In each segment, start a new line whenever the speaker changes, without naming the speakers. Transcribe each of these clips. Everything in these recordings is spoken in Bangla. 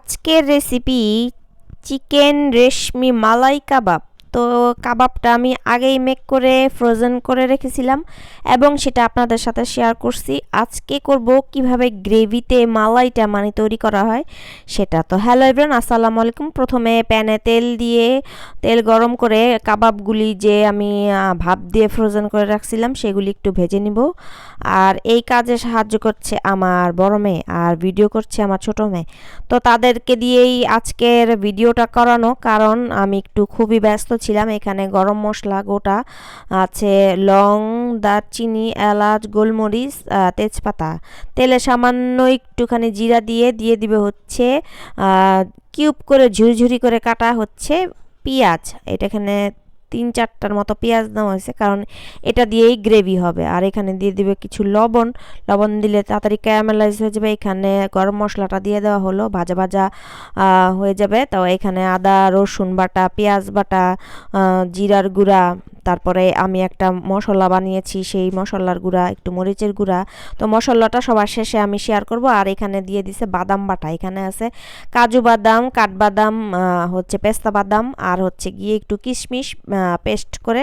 আজকের রেসিপি চিকেন রেশমি মালাই কাবাব। তো কাবাবটা আমি আগেই মেক করে ফ্রোজেন করে রেখেছিলাম এবং সেটা আপনাদের সাথে শেয়ার করছি। আজকে করব কীভাবে গ্রেভিতে মালাইটা মানে তৈরি করা হয়, সেটা তো হ্যালো এভরিওয়ান আসসালামু আলাইকুম। প্রথমে প্যানে তেল দিয়ে, তেল গরম করে কাবাবগুলি যে আমি ভাপ দিয়ে ফ্রোজেন করে রাখছিলাম, সেগুলি একটু ভেজে নিব। আর এই কাজে সাহায্য করছে আমার বড় মেয়ে আর ভিডিও করছে আমার ছোট মেয়ে। তো তাদেরকে দিয়েই আজকের ভিডিওটা করানো, কারণ আমি একটু খুবই ব্যস্ত ছিলাম। এখানে গরম মশলা গোটা আছে, লং, দারচিনি, এলাচ, গোলমরিচ তেজপাতা। তেলে সামান্য একটুখানি জিরা দিয়ে দিয়ে দিবে হচ্ছে কিউব করে, ঝুরিঝুরি করে কাটা হচ্ছে পেঁয়াজ। এটা এখানে তিন চারটার মতো পেঁয়াজ দেওয়া হয়েছে, কারণ এটা দিয়েই গ্রেভি হবে। আর এখানে দিয়ে দিবে কিছু লবণ। লবণ দিলে তাড়াতাড়ি ক্যারামেলাইজ হয়ে যাবে। এখানে গরম মশলাটা দিয়ে দেওয়া হলো, ভাজা ভাজা হয়ে যাবে। তো এখানে আদা, রসুন বাটা, পেঁয়াজ বাটা জিরার গুঁড়া তারপরে আমি একটা মশলা বানিয়েছি, সেই মশলার গুঁড়া, একটু মরিচের গুঁড়া। তো মশলাটা সবার শেষে আমি শেয়ার করব। আর এখানে দিয়ে দিছে বাদাম বাটা। এখানে আছে কাজু বাদাম, কাঠবাদাম হচ্ছে পেস্তা বাদাম আর হচ্ছে গিয়ে একটু কিশমিশ পেস্ট করে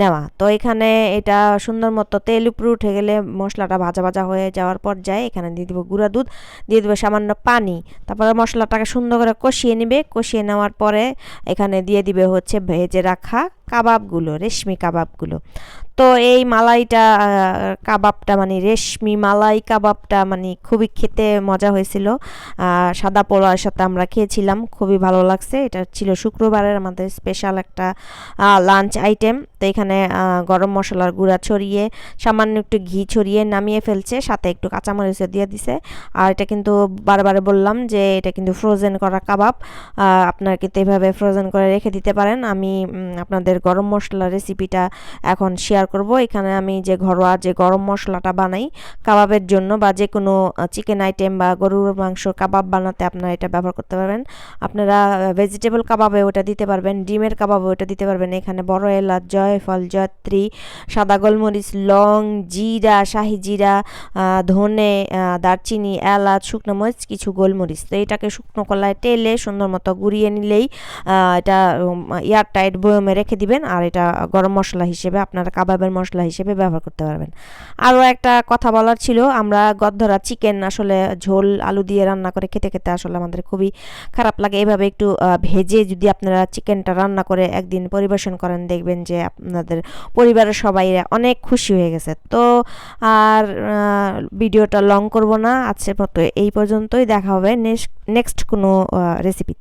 নেওয়া। তো এখানে এটা সুন্দর মতো তেল উপরে উঠে গেলে মশলাটা ভাজা ভাজা হয়ে যাওয়ার পর যায় এখানে দিয়ে দেবো গুঁড়া দুধ, দিয়ে দেবো সামান্য পানি। তারপরে মশলাটাকে সুন্দর করে কষিয়ে নেবে। কষিয়ে নেওয়ার পরে এখানে দিয়ে দিবে হচ্ছে ভেজে রাখা কাবাবগুলো। রেশমি কাবাবগুলো। তো এই মালাইটা কাবাবটা মানে রেশমি মালাই কাবাবটা মানে খুবই খেতে মজা হয়েছিল। সাদা পোলার সাথে আমরা খেয়েছিলাম, খুবই ভালো লাগছে। এটা ছিল শুক্রবারের আমাদের স্পেশাল একটা লাঞ্চ আইটেম। তো এখানে গরম মশলার গুঁড়া ছড়িয়ে, সামান্য একটু ঘি ছড়িয়ে নামিয়ে ফেলছে, সাথে একটু কাঁচামরিচ দিয়ে দিছে। আর এটা কিন্তু বারবার বললাম যে এটা কিন্তু ফ্রোজেন করা কাবাব। আপনারা কিন্তু এভাবে ফ্রোজেন করে রেখে দিতে পারেন। আমি আপনাদের গরম মশলার রেসিপিটা এখন শেয়ার করব। এখানে আমি যে ঘরোয়া যে গরম মশলাটা বানাই কাবাবের জন্য বা যে কোনো চিকেন আইটেম বা গরুর মাংস কাবাব বানাতে আপনারা এটা ব্যবহার করতে পারবেন। আপনারা ভেজিটেবল কাবাবে ওটা দিতে পারবেন, ডিমের কাবাবে ওটা দিতে পারবেন। এখানে বড় এলাচ, জয়ফল, জয়ত্রী, সাদা গোলমরিচ, লং, জিরা, শাহি জিরা ধনে দারচিনি, এলাচ, শুকনো মরিচ, কিছু গোলমরিচ। তো এটাকে শুকনো কলায় তেলে সুন্দর মতো গুঁড়িয়ে নিলেই এটা এয়ার টাইট বয়মে রেখে দিবেন। আর এটা গরম মশলা হিসেবে আপনারা কাবাবের মশলা হিসেবে ব্যবহার করতে পারবেন। আরও একটা কথা বলার ছিল, আমরা গদ্ধরা চিকেন আসলে ঝোল, আলু দিয়ে রান্না করে খেতে খেতে আসলে আমাদের খুবই খারাপ লাগে। এভাবে একটু ভেজে যদি আপনারা চিকেনটা রান্না করে একদিন পরিবেশন করেন, দেখবেন যে আপনাদের পরিবারের সবাই অনেক খুশি হয়ে গেছে। তো আর ভিডিওটা লং করব না, আজকের মতো এই পর্যন্তই। দেখা হবে নেক্সট কোনো রেসিপি